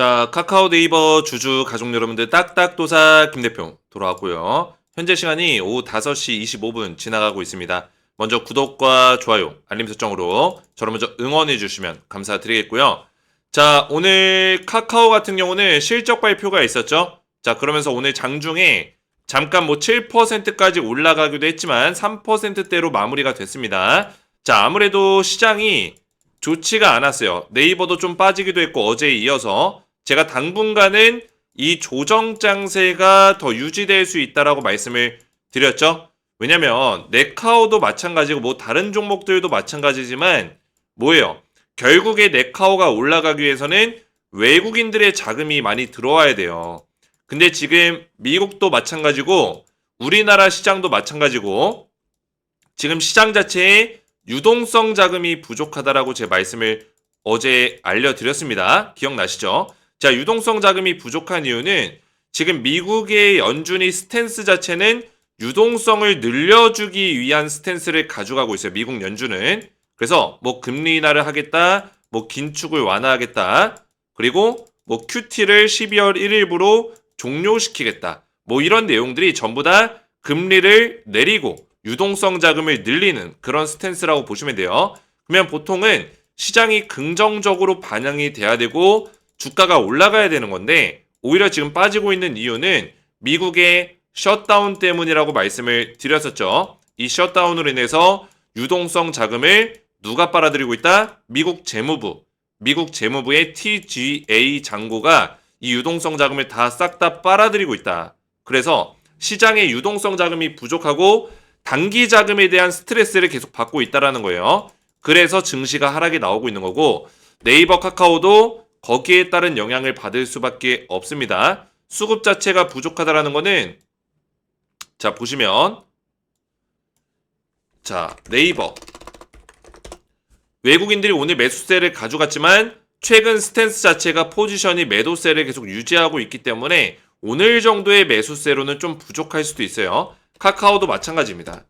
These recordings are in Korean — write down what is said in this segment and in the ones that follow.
자, 카카오 네이버 주주 가족 여러분들 딱딱도사 김대표 돌아왔고요. 현재 시간이 오후 5시 25분 지나가고 있습니다. 먼저 구독과 좋아요, 알림 설정으로 저를 먼저 응원해 주시면 감사드리겠고요. 자, 오늘 카카오 같은 경우는 실적 발표가 있었죠. 자, 그러면서 오늘 장중에 잠깐 뭐 7%까지 올라가기도 했지만 3%대로 마무리가 됐습니다. 자, 아무래도 시장이 좋지가 않았어요. 네이버도 좀 빠지기도 했고 어제에 이어서 제가 당분간은 이 조정 장세가 더 유지될 수 있다라고 말씀을 드렸죠. 왜냐면 네카오도 마찬가지고 뭐 다른 종목들도 마찬가지지만 뭐예요? 결국에 네카오가 올라가기 위해서는 외국인들의 자금이 많이 들어와야 돼요. 근데 지금 미국도 마찬가지고 우리나라 시장도 마찬가지고 지금 시장 자체에 유동성 자금이 부족하다라고 제 말씀을 어제 알려드렸습니다. 기억나시죠? 자, 유동성 자금이 부족한 이유는 지금 미국의 연준이 스탠스 자체는 유동성을 늘려주기 위한 스탠스를 가져가고 있어요. 미국 연준은. 그래서 뭐 금리 인하를 하겠다, 뭐 긴축을 완화하겠다, 그리고 뭐 QT를 12월 1일부로 종료시키겠다. 뭐 이런 내용들이 전부 다 금리를 내리고 유동성 자금을 늘리는 그런 스탠스라고 보시면 돼요. 그러면 보통은 시장이 긍정적으로 반영이 돼야 되고 주가가 올라가야 되는 건데 오히려 지금 빠지고 있는 이유는 미국의 셧다운 때문이라고 말씀을 드렸었죠. 이 셧다운으로 인해서 유동성 자금을 누가 빨아들이고 있다? 미국 재무부. 미국 재무부의 TGA 장고가 이 유동성 자금을 다싹다 빨아들이고 있다. 그래서 시장의 유동성 자금이 부족하고 단기 자금에 대한 스트레스를 계속 받고 있다라는 거예요. 그래서 증시가 하락이 나오고 있는 거고 네이버 카카오도 거기에 따른 영향을 받을 수밖에 없습니다. 수급 자체가 부족하다라는 거는 자 보시면 자 네이버 외국인들이 오늘 매수세를 가져갔지만 최근 스탠스 자체가 포지션이 매도세를 계속 유지하고 있기 때문에 오늘 정도의 매수세로는 좀 부족할 수도 있어요. 카카오도 마찬가지입니다.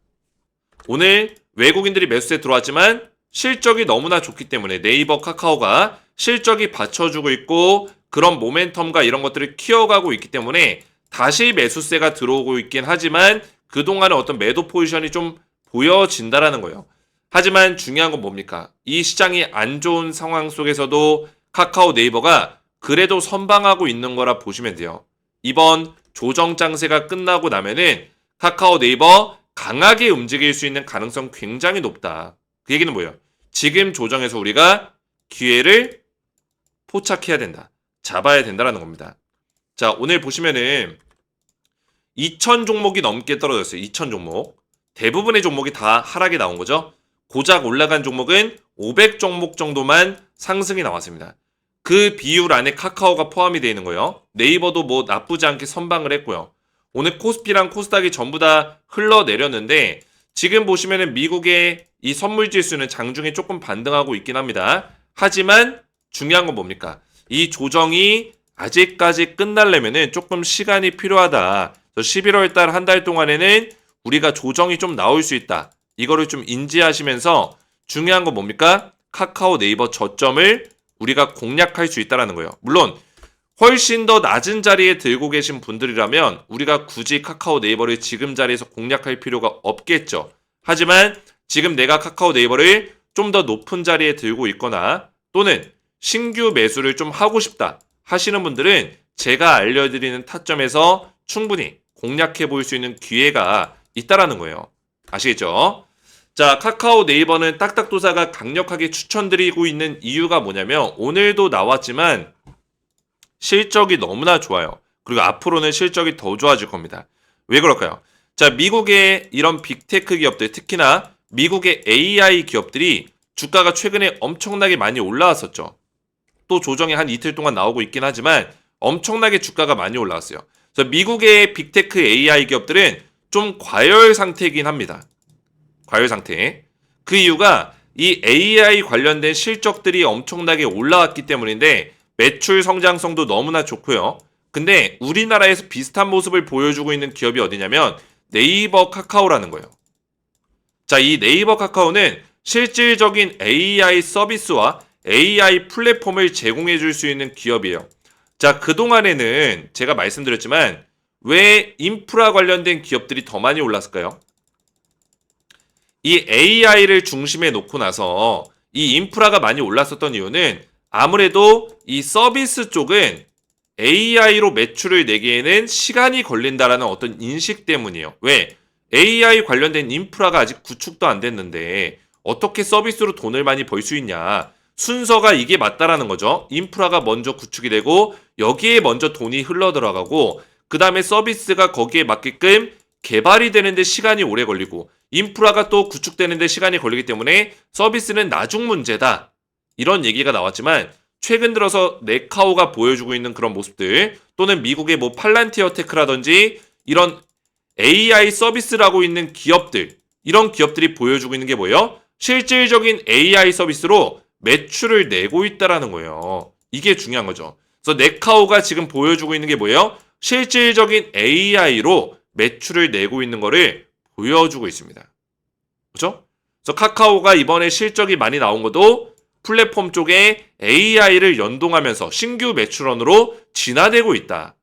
오늘 외국인들이 매수세 들어왔지만 실적이 너무나 좋기 때문에 네이버 카카오가 실적이 받쳐주고 있고 그런 모멘텀과 이런 것들을 키워가고 있기 때문에 다시 매수세가 들어오고 있긴 하지만 그동안의 어떤 매도 포지션이 좀 보여진다라는 거예요. 하지만 중요한 건 뭡니까? 이 시장이 안 좋은 상황 속에서도 카카오 네이버가 그래도 선방하고 있는 거라 보시면 돼요. 이번 조정 장세가 끝나고 나면은 카카오 네이버 강하게 움직일 수 있는 가능성 굉장히 높다. 그 얘기는 뭐예요? 지금 조정에서 우리가 기회를 포착해야 된다. 잡아야 된다라는 겁니다. 자, 오늘 보시면은 2000 종목이 넘게 떨어졌어요. 2000 종목. 대부분의 종목이 다 하락이 나온 거죠. 고작 올라간 종목은 500 종목 정도만 상승이 나왔습니다. 그 비율 안에 카카오가 포함이 되어 있는 거예요. 네이버도 뭐 나쁘지 않게 선방을 했고요. 오늘 코스피랑 코스닥이 전부 다 흘러내렸는데 지금 보시면은 미국의 이 선물 지수는 장중에 조금 반등하고 있긴 합니다. 하지만 중요한 건 뭡니까? 이 조정이 아직까지 끝날려면은 조금 시간이 필요하다. 11월 달 한 달 동안에는 우리가 조정이 좀 나올 수 있다. 이거를 좀 인지하시면서 중요한 건 뭡니까? 카카오 네이버 저점을 우리가 공략할 수 있다라는 거예요. 물론 훨씬 더 낮은 자리에 들고 계신 분들이라면 우리가 굳이 카카오 네이버를 지금 자리에서 공략할 필요가 없겠죠. 하지만 지금 내가 카카오 네이버를 좀 더 높은 자리에 들고 있거나 또는 신규 매수를 좀 하고 싶다 하시는 분들은 제가 알려드리는 타점에서 충분히 공략해 볼 수 있는 기회가 있다라는 거예요. 아시겠죠? 자, 카카오 네이버는 딱딱도사가 강력하게 추천드리고 있는 이유가 뭐냐면 오늘도 나왔지만 실적이 너무나 좋아요. 그리고 앞으로는 실적이 더 좋아질 겁니다. 왜 그럴까요? 자, 미국의 이런 빅테크 기업들, 특히나 미국의 AI 기업들이 주가가 최근에 엄청나게 많이 올라왔었죠. 또 조정이 한 이틀 동안 나오고 있긴 하지만 엄청나게 주가가 많이 올라왔어요. 그래서 미국의 빅테크 AI 기업들은 좀 과열 상태이긴 합니다. 과열 상태. 그 이유가 이 AI 관련된 실적들이 엄청나게 올라왔기 때문인데 매출 성장성도 너무나 좋고요. 근데 우리나라에서 비슷한 모습을 보여주고 있는 기업이 어디냐면 네이버 카카오라는 거예요. 자, 이 네이버 카카오는 실질적인 AI 서비스와 AI 플랫폼을 제공해 줄 수 있는 기업이에요. 자, 그동안에는 제가 말씀드렸지만 왜 인프라 관련된 기업들이 더 많이 올랐을까요? 이 AI를 중심에 놓고 나서 이 인프라가 많이 올랐었던 이유는 아무래도 이 서비스 쪽은 AI로 매출을 내기에는 시간이 걸린다라는 어떤 인식 때문이에요. 왜? AI 관련된 인프라가 아직 구축도 안 됐는데 어떻게 서비스로 돈을 많이 벌 수 있냐? 순서가 이게 맞다라는 거죠. 인프라가 먼저 구축이 되고 여기에 먼저 돈이 흘러 들어가고 그 다음에 서비스가 거기에 맞게끔 개발이 되는데 시간이 오래 걸리고 인프라가 또 구축되는데 시간이 걸리기 때문에 서비스는 나중 문제다. 이런 얘기가 나왔지만 최근 들어서 네카오가 보여주고 있는 그런 모습들 또는 미국의 뭐 팔란티어 테크라든지 이런 AI 서비스라고 있는 기업들 이런 기업들이 보여주고 있는 게 뭐예요? 실질적인 AI 서비스로 매출을 내고 있다라는 거예요. 이게 중요한 거죠. 그래서 네카오가 지금 보여주고 있는 게 뭐예요? 실질적인 AI로 매출을 내고 있는 거를 보여주고 있습니다. 그죠? 그래서 카카오가 이번에 실적이 많이 나온 것도 플랫폼 쪽에 AI를 연동하면서 신규 매출원으로 진화되고 있다.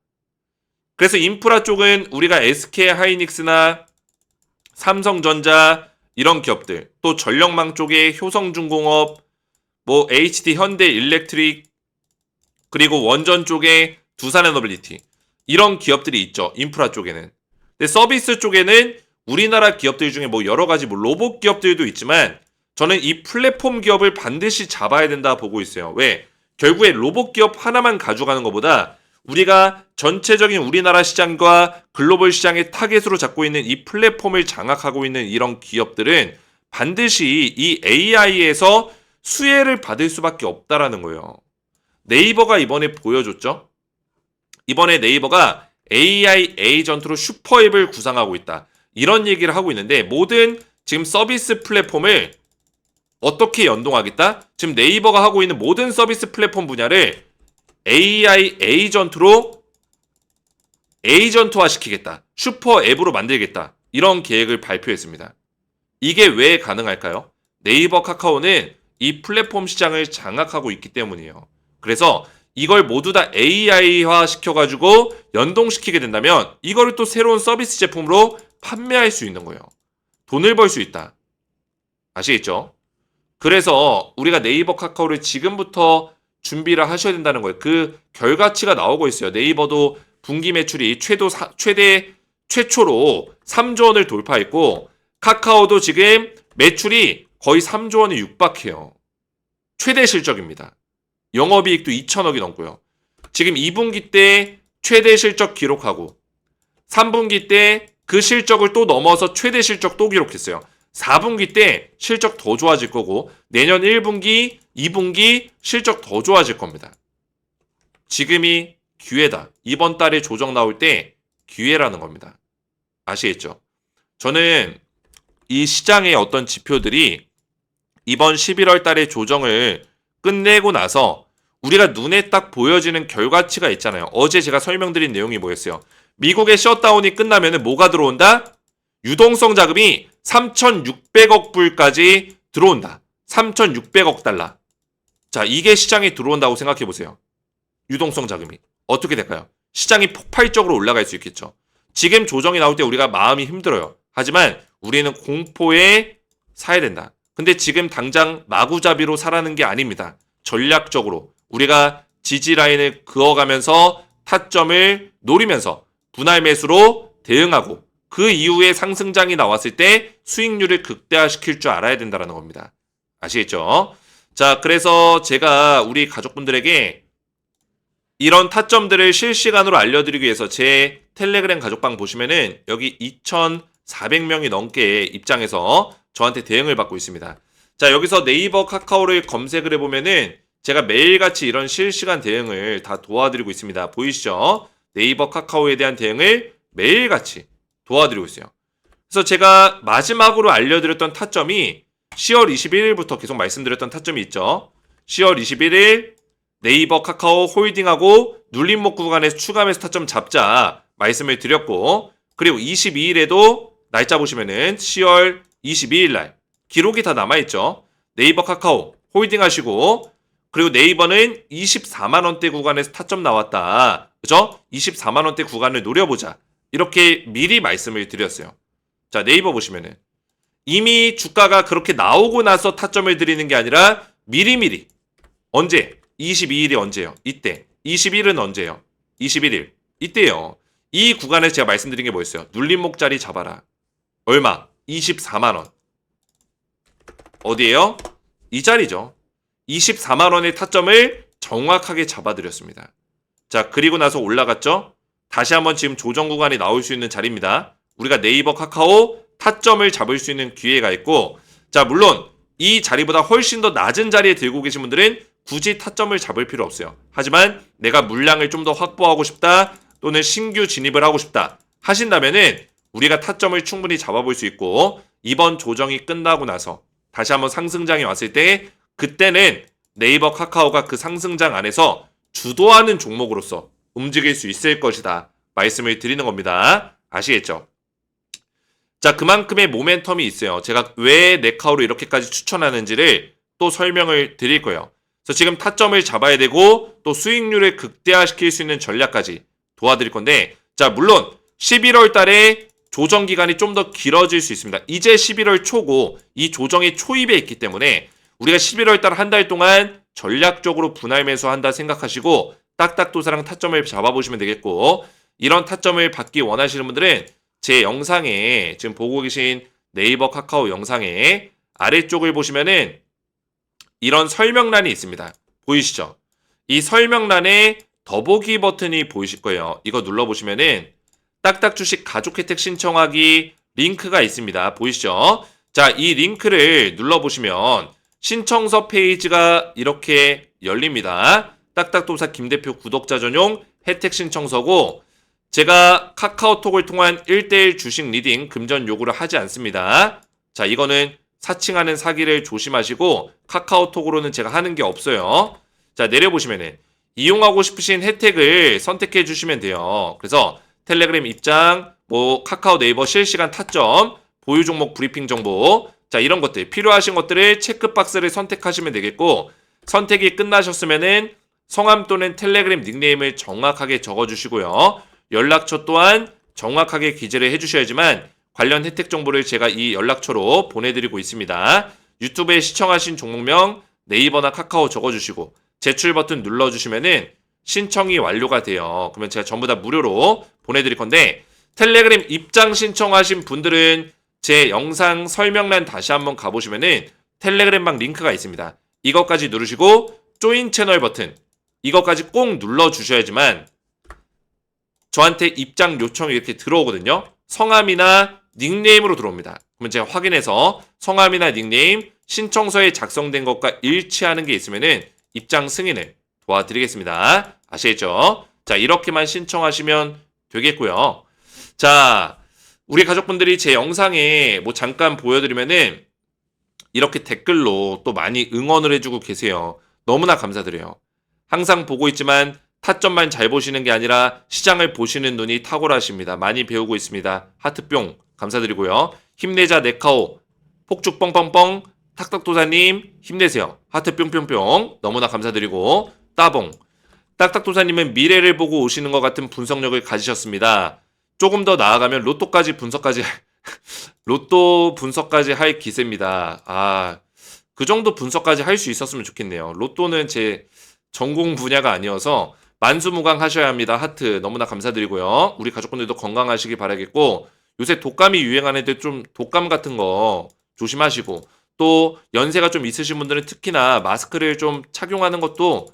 그래서 인프라 쪽은 우리가 SK 하이닉스나 삼성전자 이런 기업들, 또 전력망 쪽에 효성중공업, 뭐 HD 현대 일렉트릭, 그리고 원전 쪽에 두산 에너빌리티 이런 기업들이 있죠. 인프라 쪽에는. 근데 서비스 쪽에는 우리나라 기업들 중에 뭐 여러 가지 뭐 로봇 기업들도 있지만 저는 이 플랫폼 기업을 반드시 잡아야 된다 보고 있어요. 왜? 결국에 로봇 기업 하나만 가져가는 것보다 우리가 전체적인 우리나라 시장과 글로벌 시장의 타겟으로 잡고 있는 이 플랫폼을 장악하고 있는 이런 기업들은 반드시 이 AI에서 수혜를 받을 수밖에 없다라는 거예요. 네이버가 이번에 보여줬죠? 이번에 네이버가 AI 에이전트로 슈퍼앱을 구상하고 있다. 이런 얘기를 하고 있는데 모든 지금 서비스 플랫폼을 어떻게 연동하겠다? 지금 네이버가 하고 있는 모든 서비스 플랫폼 분야를 AI 에이전트로 에이전트화 시키겠다. 슈퍼 앱으로 만들겠다. 이런 계획을 발표했습니다. 이게 왜 가능할까요? 네이버 카카오는 이 플랫폼 시장을 장악하고 있기 때문이에요. 그래서 이걸 모두 다 AI화 시켜가지고 연동시키게 된다면 이거를 또 새로운 서비스 제품으로 판매할 수 있는 거예요. 돈을 벌 수 있다. 아시겠죠? 그래서 우리가 네이버 카카오를 지금부터 준비를 하셔야 된다는 거예요. 그 결과치가 나오고 있어요. 네이버도 분기 매출이 최도 사- 최대 최초로 3조 원을 돌파했고 카카오도 지금 매출이 거의 3조 원에 육박해요. 최대 실적입니다. 영업이익도 2천억이 넘고요. 지금 2분기 때 최대 실적 기록하고 3분기 때 그 실적을 또 넘어서 최대 실적 또 기록했어요. 4분기 때 실적 더 좋아질 거고 내년 1분기, 2분기 실적 더 좋아질 겁니다. 지금이 기회다. 이번 달에 조정 나올 때 기회라는 겁니다. 아시겠죠? 저는 이 시장의 어떤 지표들이 이번 11월 달에 조정을 끝내고 나서 우리가 눈에 딱 보여지는 결과치가 있잖아요. 어제 제가 설명드린 내용이 뭐였어요? 미국의 셧다운이 끝나면 뭐가 들어온다? 유동성 자금이 3,600억 불까지 들어온다. 3,600억 달러. 자, 이게 시장에 들어온다고 생각해 보세요. 유동성 자금이. 어떻게 될까요? 시장이 폭발적으로 올라갈 수 있겠죠. 지금 조정이 나올 때 우리가 마음이 힘들어요. 하지만 우리는 공포에 사야 된다. 근데 지금 당장 마구잡이로 사라는 게 아닙니다. 전략적으로 우리가 지지 라인을 그어가면서 타점을 노리면서 분할 매수로 대응하고 그 이후에 상승장이 나왔을 때 수익률을 극대화시킬 줄 알아야 된다는 겁니다. 아시겠죠? 자, 그래서 제가 우리 가족분들에게 이런 타점들을 실시간으로 알려드리기 위해서 제 텔레그램 가족방 보시면은 여기 2,400명이 넘게 입장해서 저한테 대응을 받고 있습니다. 자, 여기서 네이버 카카오를 검색을 해보면은 제가 매일같이 이런 실시간 대응을 다 도와드리고 있습니다. 보이시죠? 네이버 카카오에 대한 대응을 매일같이 도와드리고 있어요. 그래서 제가 마지막으로 알려드렸던 타점이 10월 21일부터 계속 말씀드렸던 타점이 있죠. 10월 21일 네이버 카카오 홀딩하고 눌림목 구간에서 추가 매수 타점 잡자 말씀을 드렸고 그리고 22일에도 날짜 보시면은 10월 22일 날 기록이 다 남아있죠. 네이버 카카오 홀딩 하시고 그리고 네이버는 24만 원대 구간에서 타점 나왔다. 그죠? 24만 원대 구간을 노려보자. 이렇게 미리 말씀을 드렸어요. 자, 네이버 보시면은 이미 주가가 그렇게 나오고 나서 타점을 드리는 게 아니라 미리미리 언제? 22일이 언제요? 이때. 21은 언제요? 21일. 이때요. 이 구간에서 제가 말씀드린 게 뭐였어요? 눌림목 자리 잡아라. 얼마? 24만 원. 어디에요? 이 자리죠. 24만 원의 타점을 정확하게 잡아드렸습니다. 자, 그리고 나서 올라갔죠? 다시 한번 지금 조정 구간이 나올 수 있는 자리입니다. 우리가 네이버 카카오 타점을 잡을 수 있는 기회가 있고, 자, 물론 이 자리보다 훨씬 더 낮은 자리에 들고 계신 분들은 굳이 타점을 잡을 필요 없어요. 하지만 내가 물량을 좀 더 확보하고 싶다, 또는 신규 진입을 하고 싶다 하신다면은 우리가 타점을 충분히 잡아볼 수 있고, 이번 조정이 끝나고 나서 다시 한번 상승장이 왔을 때 그때는 네이버 카카오가 그 상승장 안에서 주도하는 종목으로서 움직일 수 있을 것이다. 말씀을 드리는 겁니다. 아시겠죠? 자, 그만큼의 모멘텀이 있어요. 제가 왜 네카오를 이렇게까지 추천하는지를 또 설명을 드릴 거예요. 그래서 지금 타점을 잡아야 되고 또 수익률을 극대화시킬 수 있는 전략까지 도와드릴 건데 자, 물론 11월 달에 조정 기간이 좀 더 길어질 수 있습니다. 이제 11월 초고 이 조정이 초입에 있기 때문에 우리가 11월 달 한 달 동안 전략적으로 분할 매수한다 생각하시고 딱딱도사랑 타점을 잡아보시면 되겠고 이런 타점을 받기 원하시는 분들은 제 영상에 지금 보고 계신 네이버 카카오 영상에 아래쪽을 보시면은 이런 설명란이 있습니다. 보이시죠? 이 설명란에 더보기 버튼이 보이실 거예요. 이거 눌러보시면은 딱딱 주식 가족 혜택 신청하기 링크가 있습니다. 보이시죠? 자, 이 링크를 눌러보시면 신청서 페이지가 이렇게 열립니다. 딱딱도사 김 대표 구독자 전용 혜택 신청서고 제가 카카오톡을 통한 1대1 주식 리딩 금전 요구를 하지 않습니다. 자, 이거는 사칭하는 사기를 조심하시고 카카오톡으로는 제가 하는 게 없어요. 자, 내려보시면은 이용하고 싶으신 혜택을 선택해 주시면 돼요. 그래서 텔레그램 입장, 뭐 카카오 네이버 실시간 타점, 보유 종목 브리핑 정보, 자 이런 것들 필요하신 것들을 체크박스를 선택하시면 되겠고 선택이 끝나셨으면은 성함 또는 텔레그램 닉네임을 정확하게 적어주시고요. 연락처 또한 정확하게 기재를 해주셔야지만 관련 혜택 정보를 제가 이 연락처로 보내드리고 있습니다. 유튜브에 시청하신 종목명 네이버나 카카오 적어주시고 제출 버튼 눌러주시면은 신청이 완료가 돼요. 그러면 제가 전부 다 무료로 보내드릴 건데 텔레그램 입장 신청하신 분들은 제 영상 설명란 다시 한번 가보시면은 텔레그램방 링크가 있습니다. 이것까지 누르시고 조인 채널 버튼 이것까지 꼭 눌러 주셔야지만 저한테 입장 요청이 이렇게 들어오거든요. 성함이나 닉네임으로 들어옵니다. 그러면 제가 확인해서 성함이나 닉네임 신청서에 작성된 것과 일치하는 게 있으면은 입장 승인을 도와드리겠습니다. 아시겠죠? 자, 이렇게만 신청하시면 되겠고요. 자, 우리 가족분들이 제 영상에 뭐 잠깐 보여드리면은 이렇게 댓글로 또 많이 응원을 해주고 계세요. 너무나 감사드려요. 항상 보고 있지만 타점만 잘 보시는 게 아니라 시장을 보시는 눈이 탁월하십니다. 많이 배우고 있습니다. 하트뿅 감사드리고요. 힘내자 네카오 폭죽 뻥뻥뻥 탁탁도사님 힘내세요. 하트 뿅뿅뿅 너무나 감사드리고 따봉 딱딱도사님은 미래를 보고 오시는 것 같은 분석력을 가지셨습니다. 조금 더 나아가면 로또까지 분석까지 로또 분석까지 할 기세입니다. 아, 그 정도 분석까지 할 수 있었으면 좋겠네요. 로또는 제 전공 분야가 아니어서 만수무강 하셔야 합니다. 하트 너무나 감사드리고요. 우리 가족분들도 건강하시기 바라겠고 요새 독감이 유행하는데 좀 독감 같은 거 조심하시고 또 연세가 좀 있으신 분들은 특히나 마스크를 좀 착용하는 것도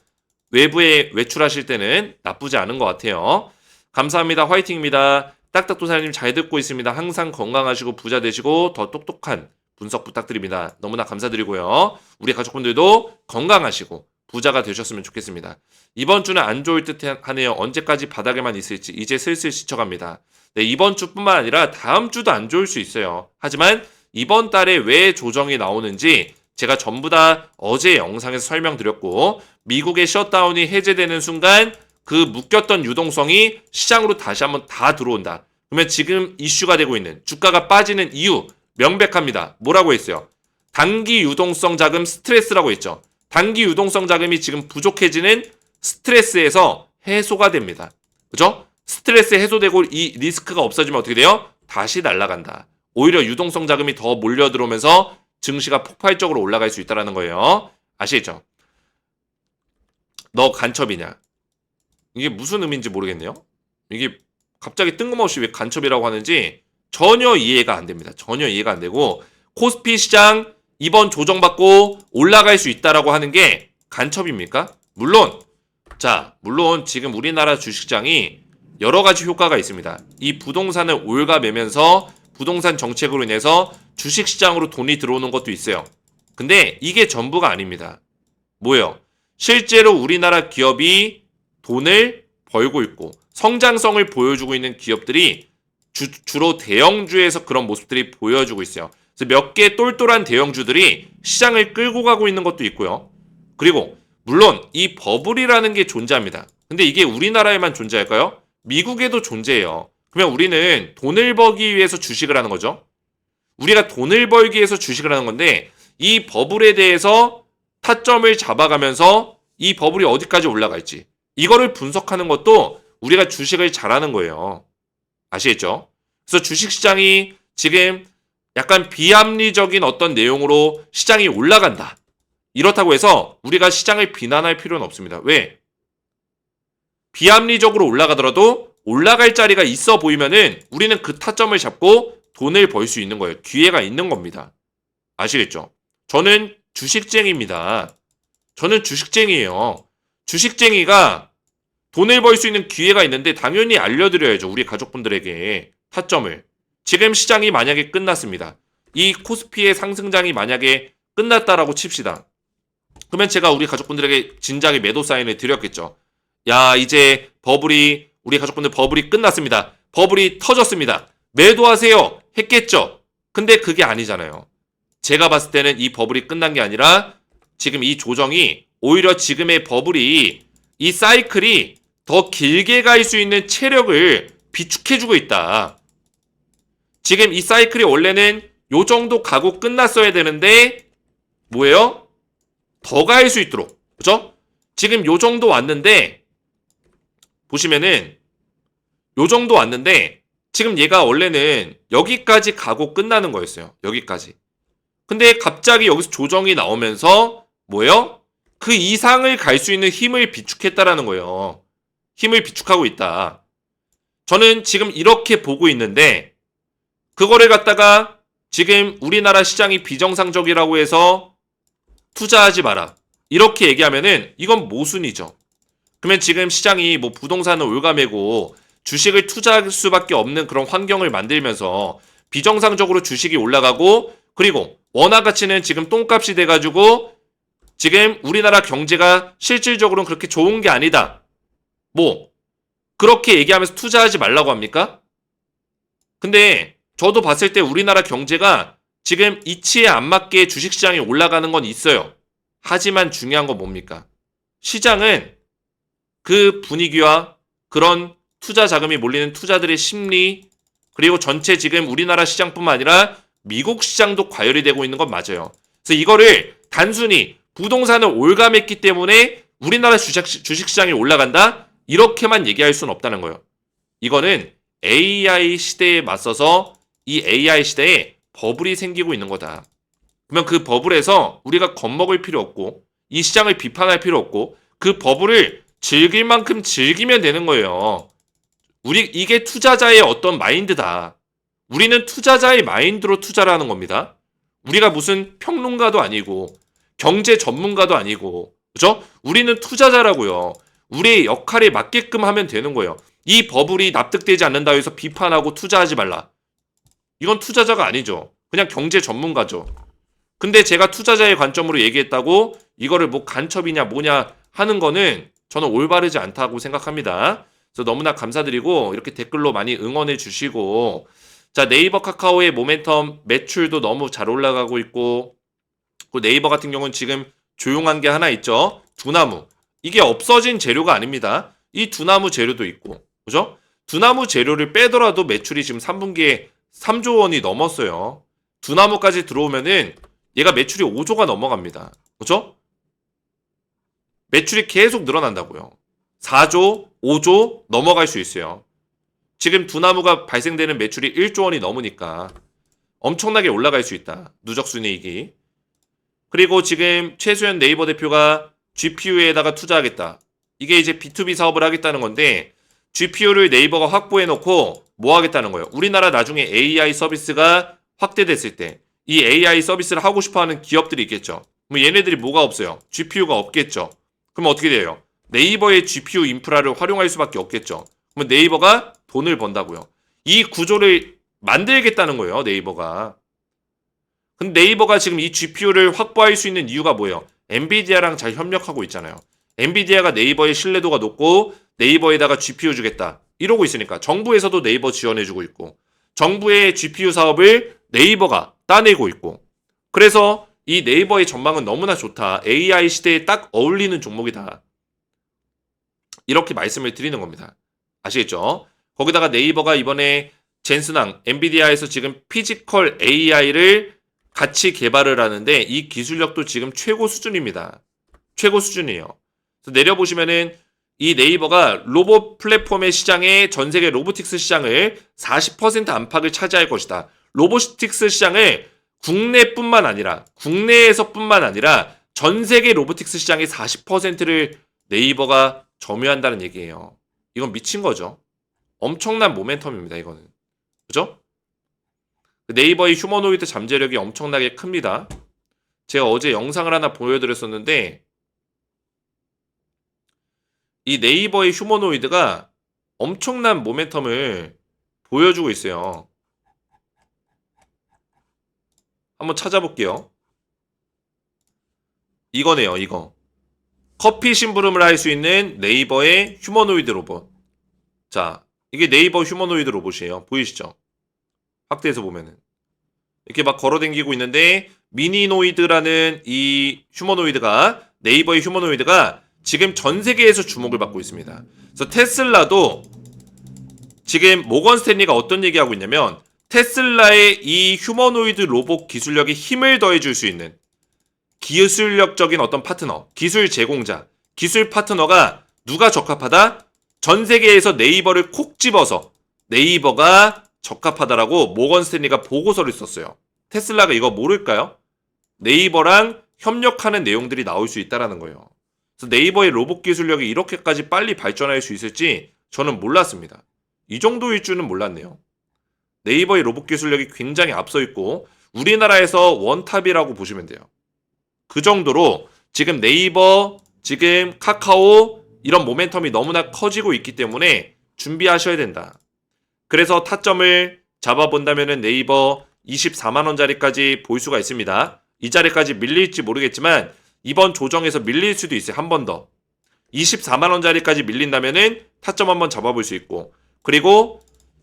외부에 외출하실 때는 나쁘지 않은 것 같아요. 감사합니다. 화이팅입니다. 딱딱도사님 잘 듣고 있습니다. 항상 건강하시고 부자 되시고 더 똑똑한 분석 부탁드립니다. 너무나 감사드리고요. 우리 가족분들도 건강하시고 부자가 되셨으면 좋겠습니다. 이번 주는 안 좋을 듯 하네요. 언제까지 바닥에만 있을지 이제 슬슬 지쳐갑니다. 네, 이번 주뿐만 아니라 다음 주도 안 좋을 수 있어요. 하지만 이번 달에 왜 조정이 나오는지 제가 전부 다 어제 영상에서 설명드렸고 미국의 셧다운이 해제되는 순간 그 묶였던 유동성이 시장으로 다시 한번 다 들어온다. 그러면 지금 이슈가 되고 있는 주가가 빠지는 이유 명백합니다. 뭐라고 했어요? 단기 유동성 자금 스트레스라고 했죠. 단기 유동성 자금이 지금 부족해지는 스트레스에서 해소가 됩니다. 그죠? 스트레스 해소되고 이 리스크가 없어지면 어떻게 돼요? 다시 날아간다. 오히려 유동성 자금이 더 몰려 들어오면서 증시가 폭발적으로 올라갈 수 있다는 거예요. 아시겠죠? 너 간첩이냐? 이게 무슨 의미인지 모르겠네요. 이게 갑자기 뜬금없이 왜 간첩이라고 하는지 전혀 이해가 안 됩니다. 전혀 이해가 안 되고 코스피 시장 이번 조정받고 올라갈 수 있다라고 하는 게 간첩입니까? 물론 자, 물론 지금 우리나라 주식장이 여러 가지 효과가 있습니다. 이 부동산을 올가매면서 부동산 정책으로 인해서 주식 시장으로 돈이 들어오는 것도 있어요. 근데 이게 전부가 아닙니다. 뭐예요? 실제로 우리나라 기업이 돈을 벌고 있고 성장성을 보여주고 있는 기업들이 주, 로 대형주에서 그런 모습들이 보여주고 있어요. 그래서 몇 개 똘똘한 대형주들이 시장을 끌고 가고 있는 것도 있고요. 그리고 물론 이 버블이라는 게 존재합니다. 근데 이게 우리나라에만 존재할까요? 미국에도 존재해요. 그러면 우리는 돈을 벌기 위해서 주식을 하는 거죠. 우리가 돈을 벌기 위해서 주식을 하는 건데 이 버블에 대해서 타점을 잡아가면서 이 버블이 어디까지 올라갈지 이거를 분석하는 것도 우리가 주식을 잘하는 거예요. 아시겠죠? 그래서 주식 시장이 지금 약간 비합리적인 어떤 내용으로 시장이 올라간다. 이렇다고 해서 우리가 시장을 비난할 필요는 없습니다. 왜? 비합리적으로 올라가더라도 올라갈 자리가 있어 보이면은 우리는 그 타점을 잡고 돈을 벌 수 있는 거예요. 기회가 있는 겁니다. 아시겠죠? 저는 주식쟁이입니다. 저는 주식쟁이에요. 주식쟁이가 돈을 벌 수 있는 기회가 있는데 당연히 알려드려야죠. 우리 가족분들에게 타점을. 지금 시장이 만약에 끝났습니다. 이 코스피의 상승장이 만약에 끝났다라고 칩시다. 그러면 제가 우리 가족분들에게 진작에 매도 사인을 드렸겠죠. 야, 이제 버블이, 우리 가족분들 버블이 끝났습니다. 버블이 터졌습니다. 매도하세요. 했겠죠. 근데 그게 아니잖아요. 제가 봤을 때는 이 버블이 끝난 게 아니라 지금 이 조정이 오히려 지금의 버블이 이 사이클이 더 길게 갈 수 있는 체력을 비축해주고 있다. 지금 이 사이클이 원래는 요 정도 가고 끝났어야 되는데 뭐예요? 더 갈 수 있도록 그죠? 지금 요 정도 왔는데 보시면은 요 정도 왔는데 지금 얘가 원래는 여기까지 가고 끝나는 거였어요. 여기까지. 근데 갑자기 여기서 조정이 나오면서 뭐예요? 그 이상을 갈 수 있는 힘을 비축했다라는 거예요. 힘을 비축하고 있다. 저는 지금 이렇게 보고 있는데 그거를 갖다가 지금 우리나라 시장이 비정상적이라고 해서 투자하지 마라. 이렇게 얘기하면은 이건 모순이죠. 그러면 지금 시장이 뭐 부동산을 올가매고 주식을 투자할 수밖에 없는 그런 환경을 만들면서 비정상적으로 주식이 올라가고 그리고 원화 가치는 지금 똥값이 돼가지고 지금 우리나라 경제가 실질적으로는 그렇게 좋은 게 아니다. 뭐 그렇게 얘기하면서 투자하지 말라고 합니까? 근데 저도 봤을 때 우리나라 경제가 지금 이치에 안 맞게 주식시장이 올라가는 건 있어요. 하지만 중요한 건 뭡니까? 시장은 그 분위기와 그런 투자 자금이 몰리는 투자들의 심리, 그리고 전체 지금 우리나라 시장뿐만 아니라 미국 시장도 과열이 되고 있는 건 맞아요. 그래서 이거를 단순히 부동산을 올감했기 때문에 우리나라 주식, 주식시장이 올라간다? 이렇게만 얘기할 수는 없다는 거예요. 이거는 AI 시대에 맞서서 이 AI 시대에 버블이 생기고 있는 거다. 그러면 그 버블에서 우리가 겁먹을 필요 없고 이 시장을 비판할 필요 없고 그 버블을 즐길 만큼 즐기면 되는 거예요. 우리 이게 투자자의 어떤 마인드다. 우리는 투자자의 마인드로 투자를 하는 겁니다. 우리가 무슨 평론가도 아니고 경제 전문가도 아니고 그죠? 우리는 투자자라고요. 우리의 역할에 맞게끔 하면 되는 거예요. 이 버블이 납득되지 않는다 해서 비판하고 투자하지 말라. 이건 투자자가 아니죠. 그냥 경제 전문가죠. 근데 제가 투자자의 관점으로 얘기했다고 이거를 뭐 간첩이냐 뭐냐 하는 거는 저는 올바르지 않다고 생각합니다. 그래서 너무나 감사드리고 이렇게 댓글로 많이 응원해 주시고 자 네이버 카카오의 모멘텀 매출도 너무 잘 올라가고 있고 그 네이버 같은 경우는 지금 조용한 게 하나 있죠. 두나무. 이게 없어진 재료가 아닙니다. 이 두나무 재료도 있고. 그죠? 두나무 재료를 빼더라도 매출이 지금 3분기에 3조 원이 넘었어요. 두나무까지 들어오면은 얘가 매출이 5조가 넘어갑니다. 그죠? 매출이 계속 늘어난다고요. 4조, 5조 넘어갈 수 있어요. 지금 두나무가 발생되는 매출이 1조 원이 넘으니까 엄청나게 올라갈 수 있다. 누적 순이익이. 그리고 지금 최수현 네이버 대표가 GPU에다가 투자하겠다. 이게 이제 B2B 사업을 하겠다는 건데 GPU를 네이버가 확보해 놓고 뭐 하겠다는 거예요? 우리나라 나중에 AI 서비스가 확대됐을 때 이 AI 서비스를 하고 싶어 하는 기업들이 있겠죠. 뭐 얘네들이 뭐가 없어요? GPU가 없겠죠. 그럼 어떻게 돼요? 네이버의 GPU 인프라를 활용할 수밖에 없겠죠. 그러면 네이버가 돈을 번다고요. 이 구조를 만들겠다는 거예요, 네이버가. 근데 네이버가 지금 이 GPU를 확보할 수 있는 이유가 뭐예요? 엔비디아랑 잘 협력하고 있잖아요. 엔비디아가 네이버의 신뢰도가 높고 네이버에다가 GPU 주겠다. 이러고 있으니까 정부에서도 네이버 지원해주고 있고 정부의 GPU 사업을 네이버가 따내고 있고 그래서 이 네이버의 전망은 너무나 좋다. AI 시대에 딱 어울리는 종목이다. 이렇게 말씀을 드리는 겁니다. 아시겠죠? 거기다가 네이버가 이번에 젠슨왕 엔비디아에서 지금 피지컬 AI를 같이 개발을 하는데 이 기술력도 지금 최고 수준입니다. 최고 수준이에요. 내려보시면은 이 네이버가 로봇 플랫폼의 시장에 전 세계 로보틱스 시장을 40% 안팎을 차지할 것이다. 로보틱스 시장을 국내뿐만 아니라 국내에서뿐만 아니라 전 세계 로보틱스 시장의 40%를 네이버가 점유한다는 얘기예요. 이건 미친 거죠. 엄청난 모멘텀입니다. 이거는 그죠? 네이버의 휴머노이드 잠재력이 엄청나게 큽니다. 제가 어제 영상을 하나 보여드렸었는데 이 네이버의 휴머노이드가 엄청난 모멘텀을 보여주고 있어요. 한번 찾아볼게요. 이거네요, 이거. 커피 심부름을 할 수 있는 네이버의 휴머노이드 로봇. 자, 이게 네이버 휴머노이드 로봇이에요. 보이시죠? 확대해서 보면은. 이렇게 막 걸어댕기고 있는데, 미니노이드라는 이 휴머노이드가, 네이버의 휴머노이드가 지금 전 세계에서 주목을 받고 있습니다. 그래서 테슬라도 지금 모건 스탠리가 어떤 얘기하고 있냐면, 테슬라의 이 휴머노이드 로봇 기술력에 힘을 더해줄 수 있는 기술력적인 어떤 파트너, 기술 제공자, 기술 파트너가 누가 적합하다? 전 세계에서 네이버를 콕 집어서 네이버가 적합하다라고 모건 스탠리가 보고서를 썼어요. 테슬라가 이거 모를까요? 네이버랑 협력하는 내용들이 나올 수 있다라는 거예요. 그래서 네이버의 로봇 기술력이 이렇게까지 빨리 발전할 수 있을지 저는 몰랐습니다. 이 정도일 줄은 몰랐네요. 네이버의 로봇 기술력이 굉장히 앞서 있고 우리나라에서 원탑이라고 보시면 돼요. 그 정도로 지금 네이버, 지금 카카오 이런 모멘텀이 너무나 커지고 있기 때문에 준비하셔야 된다. 그래서 타점을 잡아본다면 네이버 24만 원짜리까지 볼 수가 있습니다. 이 자리까지 밀릴지 모르겠지만 이번 조정에서 밀릴 수도 있어요. 한 번 더. 24만 원짜리까지 밀린다면은 타점 한번 잡아볼 수 있고 그리고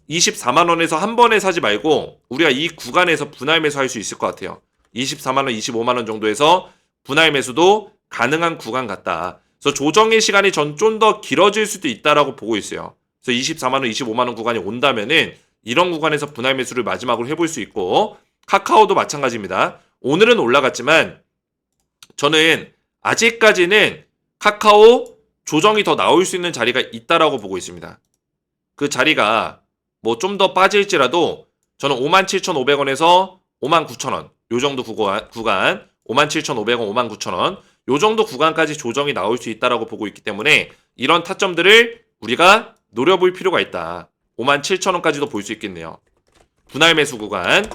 24만 원에서 한 번에 사지 말고 우리가 이 구간에서 분할 매수할 수 있을 것 같아요. 24만 원, 25만 원 정도에서 분할 매수도 가능한 구간 같다. 그래서 조정의 시간이 전 좀 더 길어질 수도 있다라고 보고 있어요. 그래서 24만 원, 25만 원 구간이 온다면은 이런 구간에서 분할 매수를 마지막으로 해볼 수 있고 카카오도 마찬가지입니다. 오늘은 올라갔지만 저는 아직까지는 카카오 조정이 더 나올 수 있는 자리가 있다라고 보고 있습니다. 그 자리가 뭐 좀 더 빠질지라도 저는 57,500원에서 59,000원 요 정도 구간, 구간 57,500원, 59,000원 요 정도 구간까지 조정이 나올 수 있다라고 보고 있기 때문에 이런 타점들을 우리가 노려볼 필요가 있다. 57,000원까지도 볼 수 있겠네요. 분할 매수 구간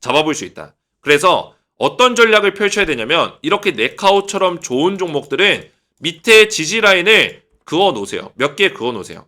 잡아볼 수 있다. 그래서 어떤 전략을 펼쳐야 되냐면 이렇게 네카오처럼 좋은 종목들은 밑에 지지 라인을 그어 놓으세요. 몇 개 그어 놓으세요.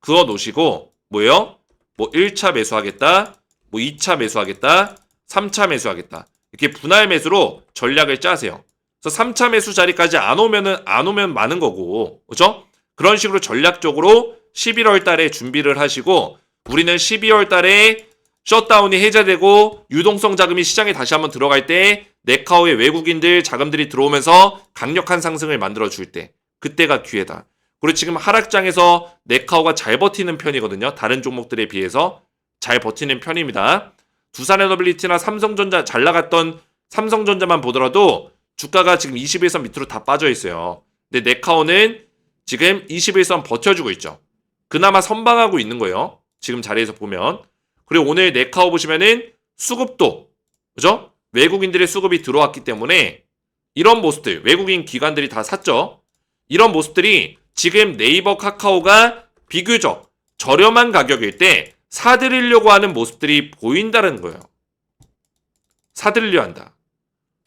그어 놓으시고 뭐예요? 뭐 1차 매수하겠다. 뭐 2차 매수하겠다. 3차 매수하겠다. 이렇게 분할 매수로 전략을 짜세요. 그래서 3차 매수 자리까지 안 오면은 안 오면 많은 거고. 그렇죠? 그런 식으로 전략적으로 11월 달에 준비를 하시고 우리는 12월 달에 셧다운이 해제되고 유동성 자금이 시장에 다시 한번 들어갈 때 네카오의 외국인들 자금들이 들어오면서 강력한 상승을 만들어 줄 때 그때가 기회다. 그리고 지금 하락장에서 네카오가 잘 버티는 편이거든요. 다른 종목들에 비해서 잘 버티는 편입니다. 두산에너빌리티나 삼성전자 잘 나갔던 삼성전자만 보더라도 주가가 지금 21선 밑으로 다 빠져 있어요. 근데 네카오는 지금 21선 버텨주고 있죠. 그나마 선방하고 있는 거예요. 지금 자리에서 보면. 그리고 오늘 네카오 보시면은 수급도 그죠? 외국인들의 수급이 들어왔기 때문에 이런 모습들 외국인 기관들이 다 샀죠. 이런 모습들이 지금 네이버 카카오가 비교적 저렴한 가격일 때 사들이려고 하는 모습들이 보인다는 거예요. 사들이려 한다.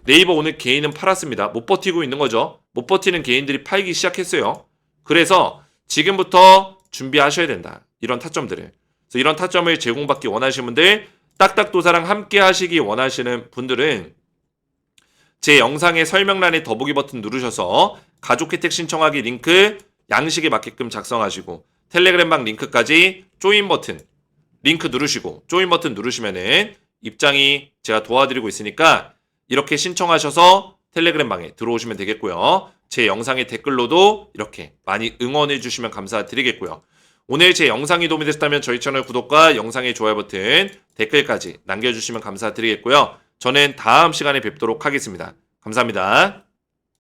네이버 오늘 개인은 팔았습니다. 못 버티고 있는 거죠. 못 버티는 개인들이 팔기 시작했어요. 그래서 지금부터 준비하셔야 된다. 이런 타점들을. 그래서 이런 타점을 제공받기 원하시는 분들, 딱딱도사랑 함께 하시기 원하시는 분들은 제 영상의 설명란에 더보기 버튼 누르셔서 가족 혜택 신청하기 링크 양식에 맞게끔 작성하시고 텔레그램방 링크까지 조인 버튼 링크 누르시고 조인 버튼 누르시면은 입장이 제가 도와드리고 있으니까 이렇게 신청하셔서 텔레그램 방에 들어오시면 되겠고요. 제 영상의 댓글로도 이렇게 많이 응원해 주시면 감사드리겠고요. 오늘 제 영상이 도움이 됐다면 저희 채널 구독과 영상의 좋아요 버튼, 댓글까지 남겨주시면 감사드리겠고요. 저는 다음 시간에 뵙도록 하겠습니다. 감사합니다.